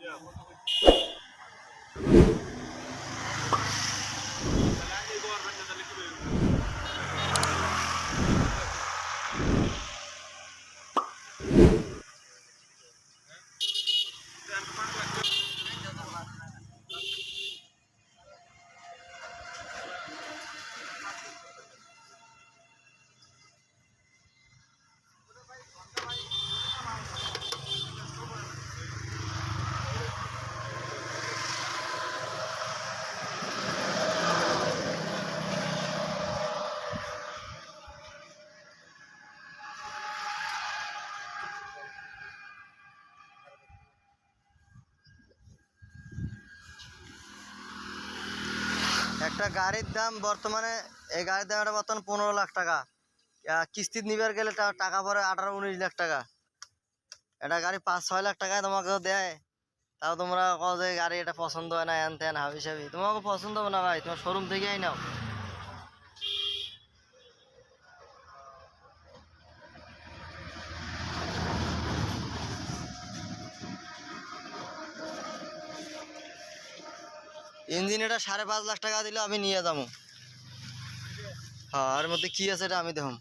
Yeah. একটা গাড়ির দাম বর্তমানে এই গাড়ির দাম এটা বর্তমানে পনেরো লাখ টাকা। আহ, কিস্তিত নিবার গেলে টাকা পরে আঠারো উনিশ লাখ টাকা। এটা গাড়ি পাঁচ ছয় লাখ টাকায় তোমাকে দেয়। তাও তোমরা কও যে গাড়ি এটা পছন্দ হয় না এন তেন হাবি সাবি তোমাকে পছন্দ হবে না ভাই তোমার শোরুম থেকেই নাও। ইঞ্জিন এটা সাড়ে পাঁচ লাখ টাকা দিলে, আমি নিয়ে যাব। হ্যাঁ আর মধ্যে কি আছে এটা আমি দেখুন।